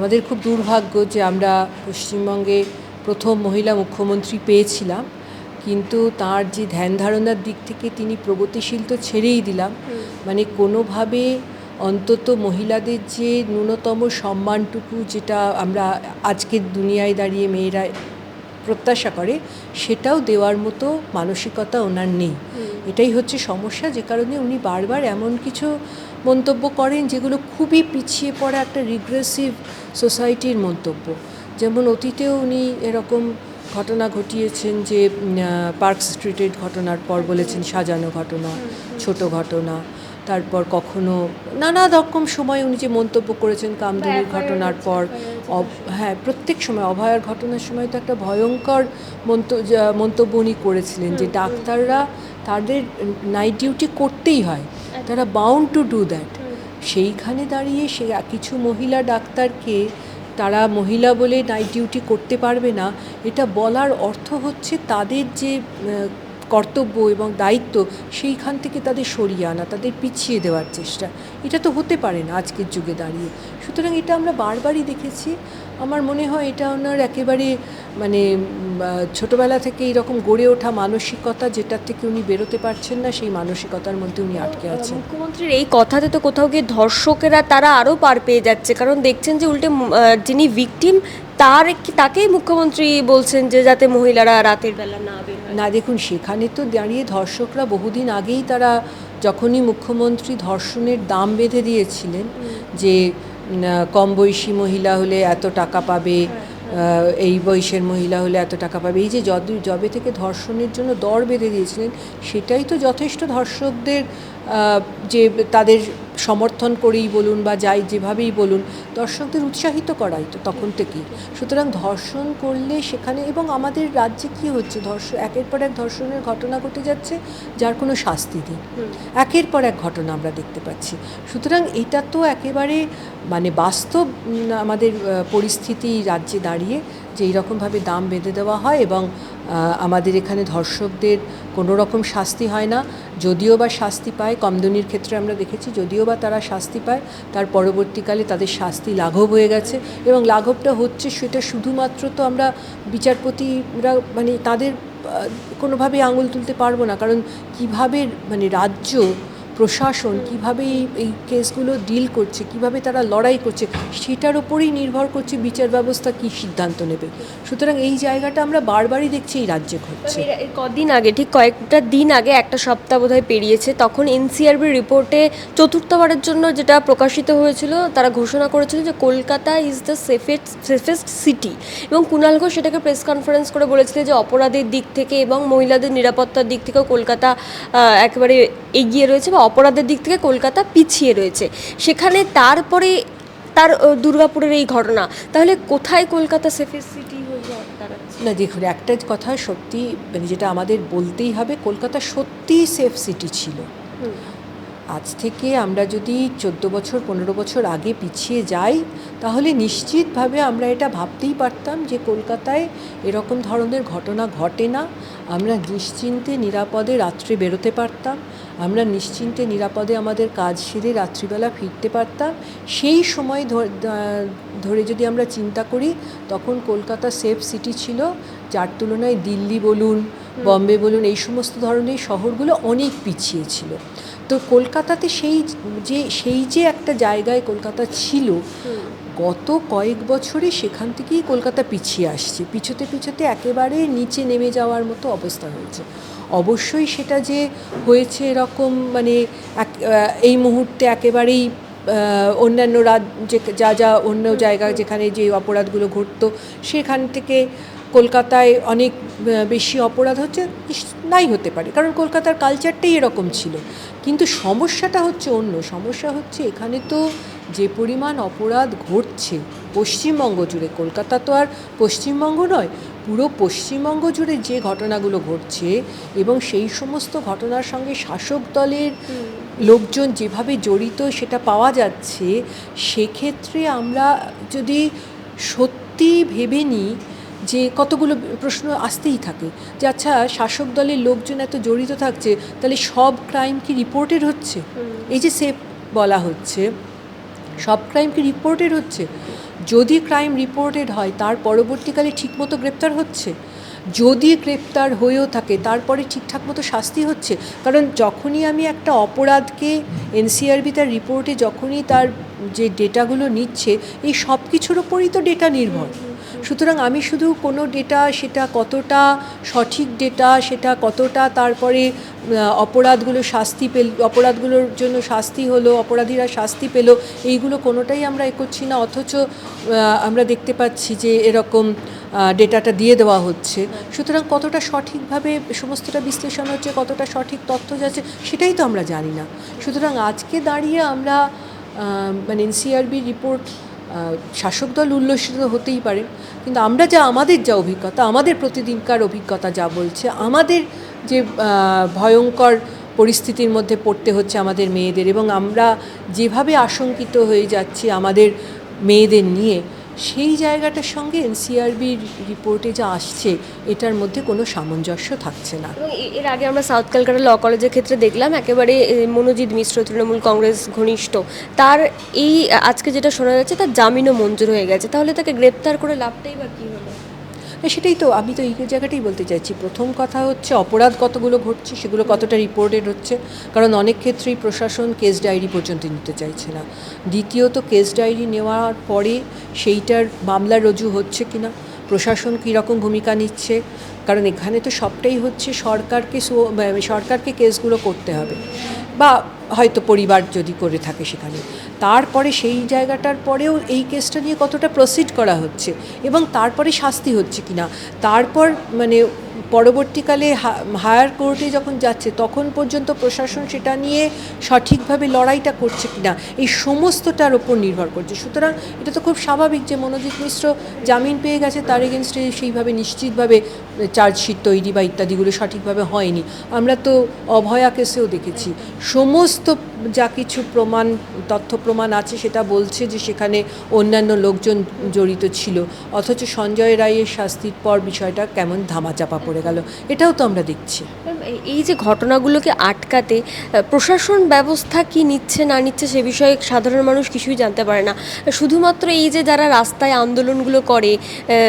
আমাদের খুব দুর্ভাগ্য যে আমরা পশ্চিমবঙ্গে প্রথম মহিলা মুখ্যমন্ত্রী পেয়েছিলাম কিন্তু তার যে ধ্যান ধারণার দিক থেকে তিনি প্রগতিশীল তো ছেড়েই দিলাম। মানে কোনোভাবে অন্তত মহিলাদের যে ন্যূনতম সম্মানটুকু যেটা আমরা আজকের দুনিয়ায় দাঁড়িয়ে মেয়েরা প্রত্যাশা করে সেটাও দেওয়ার মতো মানসিকতা ওনার নেই। এটাই হচ্ছে সমস্যা যে কারণে উনি বারবার এমন কিছু মন্তব্য করেন যেগুলো খুবই পিছিয়ে পড়া একটা রিগ্রেসিভ সোসাইটির মন্তব্য। যেমন অতীতেও উনি এরকম ঘটনা ঘটিয়েছেন যে পার্ক স্ট্রিটের ঘটনার পর বলেছেন সাজানো ঘটনা ছোট ঘটনা। তারপর কখনো নানা রকম সময় উনি যে মন্তব্য করেছেন কামদুনির ঘটনার পর হ্যাঁ প্রত্যেক সময় অভয়ার ঘটনার সময় তো একটা ভয়ঙ্কর মন্তব্য উনি করেছিলেন যে ডাক্তাররা তাদের নাইট ডিউটি করতেই হয় তারা বাউন্ড টু ডু দ্যাট সেইখানে দাঁড়িয়ে সে কিছু মহিলা ডাক্তারকে তারা মহিলা বলে নাইট ডিউটি করতে পারবে না এটা বলার অর্থ হচ্ছে তাদের যে কর্তব্য এবং দায়িত্ব সেইখান থেকে তাদের সরিয়ে আনা তাদের পিছিয়ে দেওয়ার চেষ্টা। এটা তো হতে পারে না আজকের যুগে দাঁড়িয়ে। সুতরাং এটা আমরা বারবারই দেখেছি। আমার মনে হয় এটা ওনার একেবারে মানে ছোটবেলা থেকে এরকম গড়ে ওঠা মানসিকতা যেটার থেকে উনি বেরোতে পারছেন না সেই মানসিকতার মধ্যে উনি আটকে আছেন। মুখ্যমন্ত্রীর এই কথাতে তো কোথাও গিয়ে ধর্ষকেরা তারা আরও পার পেয়ে যাচ্ছে। কারণ দেখছেন যে উল্টে যিনি ভিকটিম তার তাকেই মুখ্যমন্ত্রী বলছেন যে যাতে মহিলারা রাতের বেলা না বের না, দেখুন, সেখানে তো দাঁড়িয়ে ধর্ষকরা বহুদিন আগেই তারা যখনই মুখ্যমন্ত্রী ধর্ষণের দাম বেঁধে দিয়েছিলেন যে কম বয়সী মহিলা হলে এত টাকা পাবে এই বয়সের মহিলা হলে এত টাকা পাবে, এই যে যদ জবে থেকে ধর্ষণের জন্য দর বেঁধে দিয়েছিলেন, সেটাই তো যথেষ্ট ধর্ষকদের যে তাদের সমর্থন করেই বলুন বা যাই যেভাবেই বলুন দর্শকদের উৎসাহিত করাই তো তখন থেকেই। সুতরাং ধর্ষণ করলে সেখানে এবং আমাদের রাজ্যে কি হচ্ছে? ধর্ষণ একের পর এক ধর্ষণের ঘটনা ঘটে যাচ্ছে যার কোনো শাস্তি নেই। একের পর এক ঘটনা আমরা দেখতে পাচ্ছি। সুতরাং এটা তো একেবারে মানে বাস্তব আমাদের পরিস্থিতি রাজ্যে দাঁড়িয়ে যে এইরকমভাবে দাম বেঁধে দেওয়া হয় এবং আমাদের এখানে ধর্ষকদের কোনো রকম শাস্তি হয় না। যদিও বা শাস্তি পায়, কমদনির ক্ষেত্রে আমরা দেখেছি, যদিও বা তারা শাস্তি পায়, তার পরবর্তীকালে তাদের শাস্তি লাঘব হয়ে গেছে এবং লাঘবটা হচ্ছে সেটা শুধুমাত্র তো আমরা বিচারপতিরা মানে তাদের কোনোভাবে আঙুল তুলতে পারব না। কারণ কীভাবে মানে রাজ্য প্রশাসন কীভাবে এই এই কেসগুলো ডিল করছে, কীভাবে তারা লড়াই করছে, সেটার ওপরেই নির্ভর করছে বিচার ব্যবস্থা কী সিদ্ধান্ত নেবে। সুতরাং এই জায়গাটা আমরা বারবারই দেখছি এই রাজ্যে ঘটছে। কদিন আগে, ঠিক কয়েকটা দিন আগে একটা সপ্তাহ বোধহয় পেরিয়েছে, তখন এনসিআরবির রিপোর্টে চতুর্থবারের জন্য যেটা প্রকাশিত হয়েছিল, তারা ঘোষণা করেছিল যে Kolkata is the safest safest city এবং কুণাল ঘোষ সেটাকে প্রেস কনফারেন্স করে বলেছিলেন যে অপরাধের দিক থেকে এবং মহিলাদের নিরাপত্তার দিক থেকেও কলকাতা একেবারে এগিয়ে রয়েছে বা অপরাধের দিক থেকে কলকাতা পিছিয়ে রয়েছে। সেখানে তারপরে তার দুর্গাপুরের এই ঘটনা। তাহলে কোথায় কলকাতা সেফেস্ট সিটি হয়ে না দেখুন একটা কথা সত্যি মানে যেটা আমাদের বলতেই হবে কলকাতা সত্যিই সেফ সিটি ছিল। আজ থেকে আমরা যদি চোদ্দ বছর পনেরো বছর আগে পিছিয়ে যাই তাহলে নিশ্চিতভাবে আমরা এটা ভাবতেই পারতাম যে কলকাতায় এরকম ধরনের ঘটনা ঘটে না। আমরা নিশ্চিন্তে নিরাপদে রাত্রে বেরোতে পারতাম। আমরা নিশ্চিন্তে নিরাপদে আমাদের কাজ সেরে রাত্রিবেলা ফিরতে পারতাম। সেই সময় ধরে যদি আমরা চিন্তা করি তখন কলকাতা সেফ সিটি ছিল যার তুলনায় দিল্লি বলুন বম্বে বলুন এই সমস্ত ধরনের শহরগুলো অনেক পিছিয়ে ছিল। তো কলকাতাতে সেই যে সেই যে একটা জায়গায় কলকাতা ছিল, গত কয়েক বছরে সেখান থেকেই কলকাতা পিছিয়ে আসছে। পিছোতে পিছোতে একেবারে নিচে নেমে যাওয়ার মতো অবস্থা হয়েছে। অবশ্যই সেটা যে হয়েছে এরকম মানে এই মুহূর্তে একেবারেই অন্যান্য রাজ্যে যা যা অন্য জায়গা যেখানে যে অপরাধগুলো ঘটতো, সেখান থেকে কলকাতায় অনেক বেশি অপরাধ হচ্ছে নাই হতে পারে। কারণ কলকাতার কালচারটাই এরকম ছিল। কিন্তু সমস্যাটা হচ্ছে অন্য। সমস্যা হচ্ছে এখানে তো যে পরিমাণ অপরাধ ঘটছে পশ্চিমবঙ্গ জুড়ে কলকাতা তো আর পশ্চিমবঙ্গ নয় পুরো পশ্চিমবঙ্গ জুড়ে যে ঘটনাগুলো ঘটছে এবং সেই সমস্ত ঘটনার সঙ্গে শাসক দলের লোকজন যেভাবে জড়িত সেটা পাওয়া যাচ্ছে সেক্ষেত্রে আমরা যদি সত্যি ভেবে নিই যে কতগুলো প্রশ্ন আসতেই থাকে যে আচ্ছা শাসক দলের লোকজন এত জড়িত থাকছে তাহলে সব ক্রাইম কি রিপোর্টেড হচ্ছে? এই যে সেফ বলা হচ্ছে সব ক্রাইম কি রিপোর্টেড হচ্ছে? যদি ক্রাইম রিপোর্টেড হয় তার পরবর্তীকালে ঠিকমতো গ্রেপ্তার হচ্ছে? যদি গ্রেপ্তার হয়েও থাকে তারপরে ঠিকঠাক মতো শাস্তি হচ্ছে? কারণ যখনই আমি একটা অপরাধকে এনসিআরবি তার রিপোর্টে যখনই তার যে ডেটাগুলো নিচ্ছে এই সব কিছুর ওপরই তো ডেটা নির্ভর। সুতরাং আমি শুধু কোনো ডেটা সেটা কতটা সঠিক ডেটা সেটা কতটা তারপরে অপরাধগুলো শাস্তি পেল, অপরাধগুলোর জন্য শাস্তি হলো, অপরাধীরা শাস্তি পেল, এইগুলো কোনোটাই আমরা এ করছি না, অথচ আমরা দেখতে পাচ্ছি যে এরকম ডেটাটা দিয়ে দেওয়া হচ্ছে। সুতরাং কতটা সঠিকভাবে সমস্তটা বিশ্লেষণ হচ্ছে, কতটা সঠিক তথ্য যাচ্ছে, সেটাই তো আমরা জানি না। সুতরাং আজকে দাঁড়িয়ে আমরা মানে এনসিআরবি রিপোর্ট শাসক দল উল্লসিত হতেই পারে। কিন্তু আমরা যা আমাদের যা অভিজ্ঞতা, আমাদের প্রতিদিনকার অভিজ্ঞতা যা বলছে, আমাদের যে ভয়ঙ্কর পরিস্থিতির মধ্যে পড়তে হচ্ছে আমাদের মেয়েদের এবং আমরা যেভাবে আশঙ্কিত হয়ে যাচ্ছি আমাদের মেয়েদের নিয়ে সেই জায়গাটার সঙ্গে এনসিআরবির রিপোর্টে যা আসছে, এটার মধ্যে কোনো সামঞ্জস্য থাকছে না। এর আগে আমরা সাউথ ক্যালকাটা ল কলেজের ক্ষেত্রে দেখলাম, একেবারে মনোজিৎ মিশ্র, তৃণমূল কংগ্রেস ঘনিষ্ঠ। তার এই, আজকে যেটা শোনা যাচ্ছে, তার জামিনও মঞ্জুর হয়ে গেছে। তাহলে তাকে গ্রেপ্তার করে লাভটাই বা কী না, সেটাই তো আমি তো এই জায়গাটাই বলতে চাইছি। প্রথম কথা হচ্ছে অপরাধ কতগুলো ঘটছে সেগুলো কতটা রিপোর্টেড হচ্ছে কারণ অনেক ক্ষেত্রেই প্রশাসন কেস ডায়েরি পর্যন্ত নিতে চাইছে না। দ্বিতীয়ত কেস ডায়েরি নেওয়ার পরে সেইটার মামলা রুজু হচ্ছে কিনা প্রশাসন কীরকম ভূমিকা নিচ্ছে কারণ এখানে তো সবটাই হচ্ছে সরকারকে মানে সরকারকে কেসগুলো করতে হবে। বা হয়তো পরিবার যদি করে থাকে সেখানে। তারপরে সেই জায়গাটার পরেও এই কেসটা নিয়ে কতটা প্রসিড করা হচ্ছে এবং তারপরে শাস্তি হচ্ছে কিনা, তারপর মানে পরবর্তীকালে হায়ার কোর্টে যখন যাচ্ছে, তখন পর্যন্ত প্রশাসন সেটা নিয়ে সঠিকভাবে লড়াইটা করছে কিনা, এই সমস্তটার ওপর নির্ভর করছে। সুতরাং এটা তো খুব স্বাভাবিক যে মনোজিৎ মিশ্র জামিন পেয়ে গেছে, তার এগেনস্টে সেইভাবে নিশ্চিতভাবে চার্জশিট তৈরি বা ইত্যাদিগুলো সঠিকভাবে হয়নি। আমরা তো অভয়া কেসেও দেখেছি। সমস্ত যা কিছু প্রমাণ, তথ্য প্রমাণ আছে, সেটা বলছে যে সেখানে অন্যান্য লোকজন জড়িত ছিল। অথচ সঞ্জয় রায়ের শাস্তির পর বিষয়টা কেমন ধামাচাপা পড়ে গেল। এটাও তো আমরা দেখছি। এই- এই যে ঘটনাগুলোকে আটকাতে প্রশাসন ব্যবস্থা কি নিচ্ছে না নিচ্ছে সে বিষয়ে সাধারণ মানুষ কিছুই জানতে পারে না। শুধুমাত্র এই যে যারা রাস্তায় আন্দোলনগুলো করে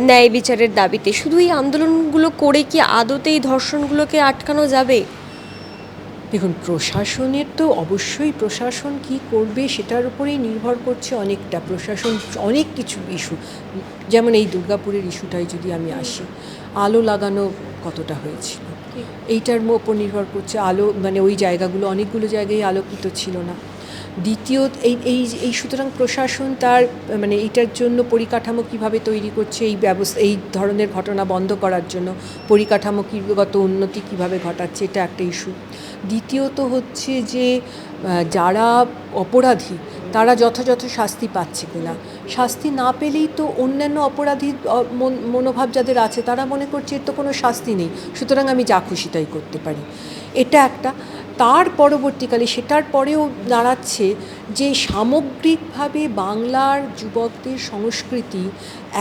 ন্যায় বিচারের দাবিতে শুধু এই আন্দোলনগুলো করে কি আদতে এই ধর্ষণগুলোকে আটকানো যাবে? দেখুন প্রশাসনের তো অবশ্যই প্রশাসন কি করবে সেটার উপরেই নির্ভর করছে অনেকটা। প্রশাসন অনেক কিছু ইস্যু যেমন এই দুর্গাপুরের ইস্যুটাই যদি আমি আসি। আলো লাগানো কতটা হয়েছিল? এইটার ওপর নির্ভর করছে আলো মানে ওই জায়গাগুলো অনেকগুলো জায়গায় আলোকিত ছিল না। দ্বিতীয় এই এই এই সুতরাং প্রশাসন তার মানে এইটার জন্য পরিকাঠামো কীভাবে তৈরি করছে এই ব্যবস্থা এই ধরনের ঘটনা বন্ধ করার জন্য পরিকাঠামো পরিকাঠামোগত উন্নতি কীভাবে ঘটাচ্ছে এটা একটা ইস্যু। দ্বিতীয়ত হচ্ছে যে যারা অপরাধী তারা যথাযথ শাস্তি পাচ্ছে কিনা শাস্তি না পেলেই তো অন্যান্য অপরাধী মনোভাব যাদের আছে, তারা মনে করছে এর তো কোনো শাস্তি নেই। সুতরাং আমি যা খুশি তাই করতে পারি। এটা একটা। তার পরবর্তীকালে, সেটার পরেও দাঁড়াচ্ছে যে সামগ্রিকভাবে বাংলার যুবকদের সংস্কৃতি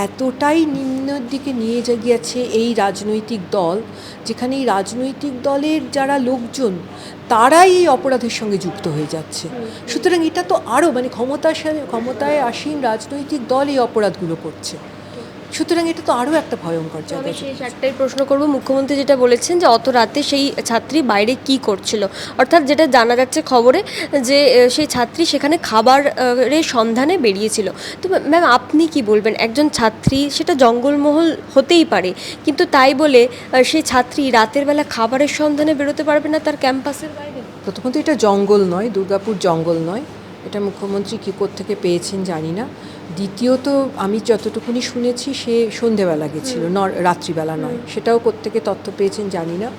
এতটাই নিম্নের দিকে নিয়ে গিয়েছে এই রাজনৈতিক দল, যেখানে এই রাজনৈতিক দলের যারা লোকজন, তারাই এই অপরাধের সঙ্গে যুক্ত হয়ে যাচ্ছে। সুতরাং এটা তো আরও মানে ক্ষমতার সাথে ক্ষমতায় আসীন রাজনৈতিক দল এই অপরাধগুলো করছে। সুতরাং এটা তো আরও একটা ভয়ঙ্কর জায়গা আমি শেষ একটাই প্রশ্ন করব। মুখ্যমন্ত্রী যেটা বলেছেন যে অত রাতে সেই ছাত্রী বাইরে কি করছিল? অর্থাৎ যেটা জানা যাচ্ছে খবরে যে সেই ছাত্রী সেখানে খাবারের সন্ধানে বেরিয়েছিল। তো ম্যাম আপনি কি বলবেন? একজন ছাত্রী সেটা জঙ্গলমহল হতেই পারে কিন্তু তাই বলে সেই ছাত্রী রাতের বেলা খাবারের সন্ধানে বেরোতে পারবে না তার ক্যাম্পাসের বাইরে? প্রথমত এটা জঙ্গল নয় দুর্গাপুর জঙ্গল নয়। এটা মুখ্যমন্ত্রী কী থেকে পেয়েছেন জানি না। দ্বিতীয়ত আমি যতটুকুনি শুনেছি সে সন্ধেবেলা গেছিল ন রাত্রিবেলা নয়। সেটাও কোত্থেকে তথ্য পেয়েছেন জানি না।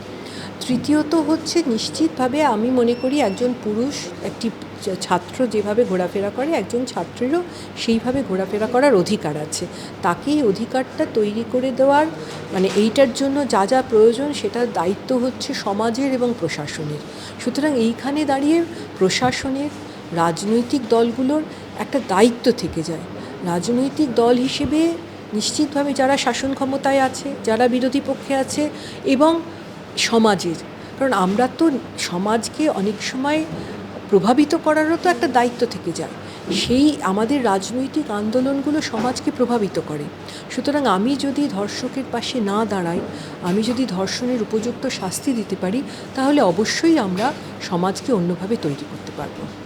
তৃতীয়ত হচ্ছে নিশ্চিতভাবে আমি মনে করি একজন পুরুষ একটি ছাত্র যেভাবে ঘোরাফেরা করে একজন ছাত্রেরও সেইভাবে ঘোরাফেরা করার অধিকার আছে। তাকে এই অধিকারটা তৈরি করে দেওয়ার মানে এইটার জন্য যা যা প্রয়োজন সেটার দায়িত্ব হচ্ছে সমাজের এবং প্রশাসনের। সুতরাং এইখানে দাঁড়িয়ে প্রশাসনের রাজনৈতিক দলগুলোর একটা দায়িত্ব থেকে যায়। রাজনৈতিক দল হিসেবে নিশ্চিতভাবে যারা শাসন ক্ষমতায় আছে, যারা বিরোধী পক্ষে আছে এবং সমাজের। কারণ আমরা তো সমাজকে অনেক সময় প্রভাবিত করারও তো একটা দায়িত্ব থেকে যায়। সেই আমাদের রাজনৈতিক আন্দোলনগুলো সমাজকে প্রভাবিত করে। সুতরাং আমি যদি ধর্ষকের পাশে না দাঁড়াই, আমি যদি ধর্ষণের উপযুক্ত শাস্তি দিতে পারি, তাহলে অবশ্যই আমরা সমাজকে অন্যভাবে তৈরি করতে পারব।